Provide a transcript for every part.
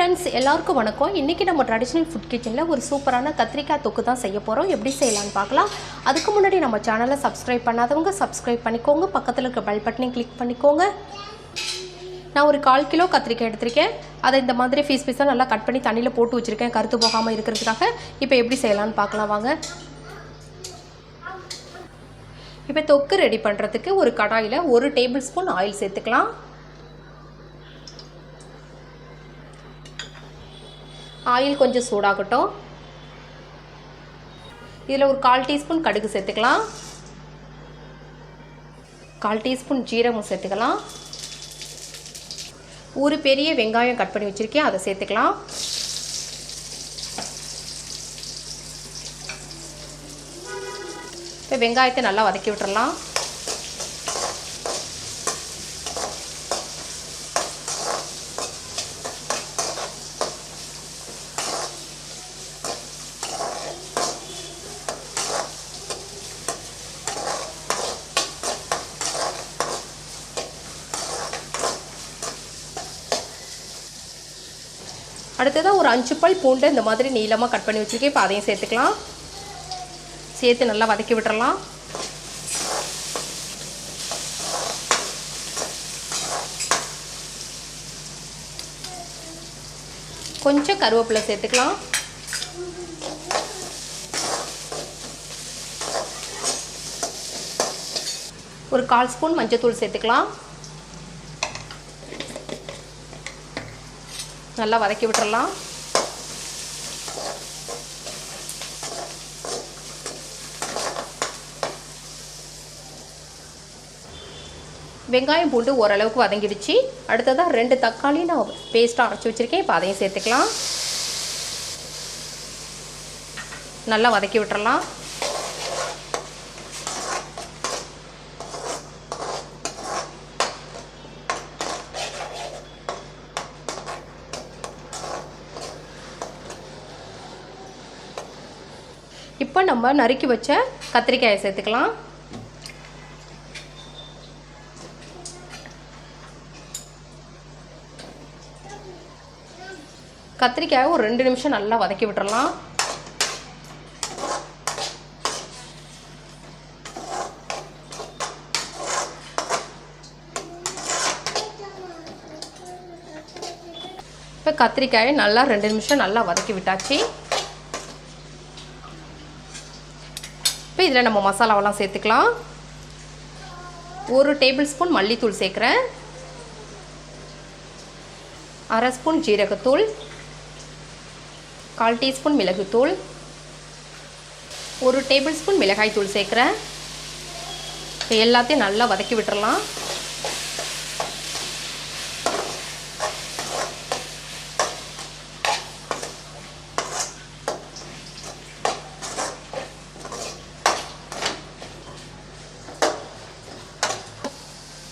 Friends எல்லாருக்கும் வணக்கம். இன்றைக்கி நம்ம ட்ரெடிஷ்னல் ஃபுட் கிச்சனில் ஒரு சூப்பரான கத்திரிக்காய் தொக்கு தான் செய்ய போகிறோம் எப்படி செய்யலாம்னு பார்க்கலாம். அதுக்கு முன்னாடி நம்ம சேனலை சப்ஸ்கிரைப் பண்ணாதவங்க சப்ஸ்கிரைப் பண்ணிக்கோங்க. பக்கத்தில் இருக்க பெல் பட்டனையும் கிளிக் பண்ணிக்கோங்க. நான் ஒரு கால் கிலோ கத்திரிக்காய் எடுத்திருக்கேன். அதை இந்த மாதிரி ஃபீஸ் பீஸாக நல்லா கட் பண்ணி தண்ணியில் போட்டு வச்சுருக்கேன். கருத்து போகாமல் இருக்கிறதுக்காக. இப்போ எப்படி செய்யலாம்னு பார்க்கலாம் வாங்க. இப்போ தொக்கு ரெடி பண்ணுறதுக்கு ஒரு கடாயில் ஒரு டேபிள் ஸ்பூன் ஆயில் சேர்த்துக்கலாம். ஆயில் கொஞ்சம் சூடாகட்டும். இதில் ஒரு கால் டீஸ்பூன் கடுகு சேர்த்துக்கலாம். கால் டீஸ்பூன் ஜீரகம் சேர்த்துக்கலாம். ஒரு பெரிய வெங்காயம் கட் பண்ணி வச்சுருக்கேன் அதை சேர்த்துக்கலாம். இப்போ வெங்காயத்தை நல்லா வதக்கி விட்டுறலாம். அடுத்ததாக ஒரு அஞ்சு பல் பூண்டு இந்த மாதிரி நீளமாக கட் பண்ணி வச்சுருக்கேன். இப்போ அதையும் சேர்த்துக்கலாம். சேர்த்து நல்லா வதக்கி விட்டுறலாம். கொஞ்சம் கருவேப்பிலை சேர்த்துக்கலாம். ஒரு கால் ஸ்பூன் மஞ்சத்தூள் சேர்த்துக்கலாம். நல்லா வதக்கி விட்டுறலாம். வெங்காயம் பூண்டு ஓரளவுக்கு வதங்கிடுச்சு. அடுத்ததாக ரெண்டு தக்காளி நான் பேஸ்ட்டாக அரைச்சி வச்சுருக்கேன். இப்போ அதையும் சேர்த்துக்கலாம். நல்லா வதக்கி விட்டுறலாம். இப்போ நம்ம நறுக்கி வச்ச கத்திரிக்காயை சேர்த்துக்கலாம். கத்திரிக்காயை ஒரு ரெண்டு நிமிஷம் நல்லா வதக்கி விட்டுறலாம். இப்போ கத்திரிக்காயை நல்லா ரெண்டு நிமிஷம் நல்லா வதக்கி விட்டாச்சு. இப்போ இதில் நம்ம மசாலாவெல்லாம் சேர்த்துக்கலாம். ஒரு டேபிள் ஸ்பூன் மல்லித்தூள் சேர்க்குறேன். அரை ஸ்பூன் ஜீரகத்தூள். கால் டீஸ்பூன் மிளகுத்தூள். ஒரு டேபிள் ஸ்பூன் மிளகாய் தூள் சேர்க்குறேன். இப்போ எல்லாத்தையும் நல்லா வதக்கி விட்டுறலாம்.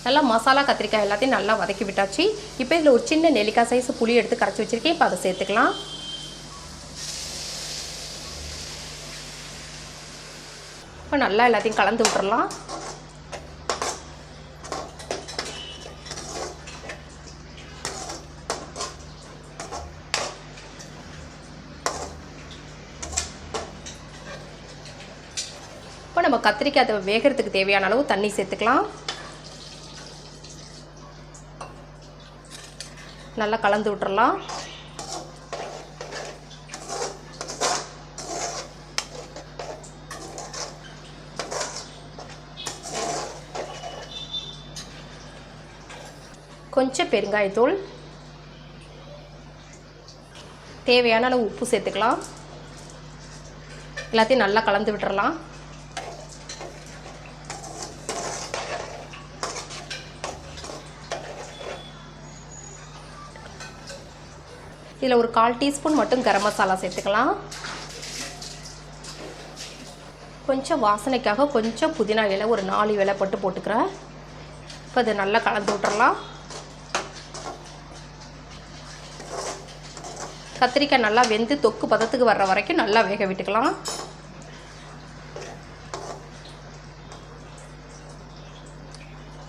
நல்லா மசாலா கத்திரிக்காய் எல்லாத்தையும் நல்லா வதக்கி விட்டாச்சு. இப்போ இதில் ஒரு சின்ன நெல்லிக்காய் சைஸ் புளி எடுத்து கரைச்சி வச்சுருக்கேன். இப்போ அதை சேர்த்துக்கலாம். இப்போ நல்லா எல்லாத்தையும் கலந்து விட்டுறலாம். இப்போ நம்ம கத்திரிக்காய் அதை வேகிறதுக்கு தேவையான அளவு தண்ணி சேர்த்துக்கலாம். நல்லா கலந்து விட்டுறலாம். கொஞ்சம் பெருங்காயத்தூள் தேவையான அளவு உப்பு சேர்த்துக்கலாம். எல்லாத்தையும் நல்லா கலந்து விட்டுறலாம். இதில் ஒரு கால் டீஸ்பூன் மட்டும் கரம் மசாலா சேர்த்துக்கலாம். கொஞ்சம் வாசனைக்காக கொஞ்சம் புதினா இலை ஒரு நாலு இலை போட்டு போட்டுக்கிறேன். இப்போ அதை நல்லா கலந்து விட்டுறலாம். கத்திரிக்காய் நல்லா வெந்து தொக்கு பதத்துக்கு வர்ற வரைக்கும் நல்லா வேக விட்டுக்கலாம்.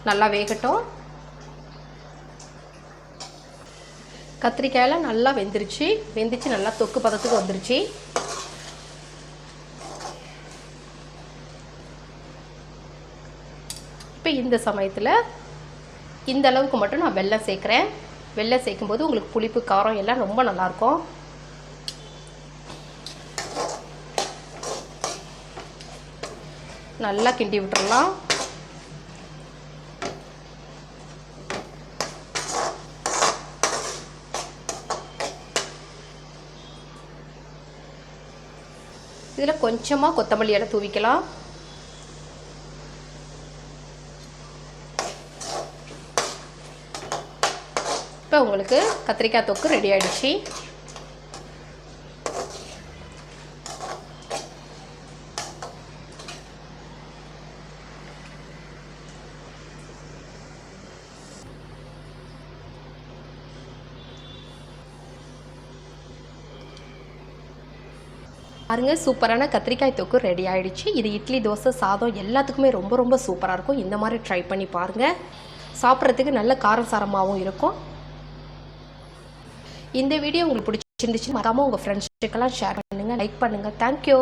நல்லா வேகட்டும். கத்திரிக்காயெல்லாம் நல்லா வெந்துருச்சு. வெந்துச்சு நல்லா தொக்கு பதத்துக்கு வந்துருச்சு. இப்போ இந்த சமயத்தில் இந்த அளவுக்கு மட்டும் நான் வெள்ளம் சேர்க்குறேன். வெல்லம் சேர்க்கும்போது உங்களுக்கு புளிப்பு காரம் எல்லாம் ரொம்ப நல்லாயிருக்கும். நல்லா கிண்டி விட்டுடலாம் இதில் கொஞ்சமாக கொத்தமல்லி இலை தூவிக்கலாம். இப்போ உங்களுக்கு கத்திரிக்காய் தொக்கு ரெடி ஆயிடுச்சு. பாருங்க சூப்பரான கத்திரிக்காய் தொக்கு ரெடி ஆகிடுச்சு இது இட்லி தோசை சாதம் எல்லாத்துக்குமே ரொம்ப ரொம்ப சூப்பராக இருக்கும். இந்த மாதிரி ட்ரை பண்ணி பாருங்கள் சாப்பிட்றதுக்கு நல்ல காரம் சாரமாகவும் இருக்கும். இந்த வீடியோ உங்களுக்கு பிடிச்சிருந்துச்சு மறக்காமல் உங்கள் ஃப்ரெண்ட்ஸுக்கெல்லாம் ஷேர் பண்ணுங்கள் லைக் பண்ணுங்கள் தேங்க்யூ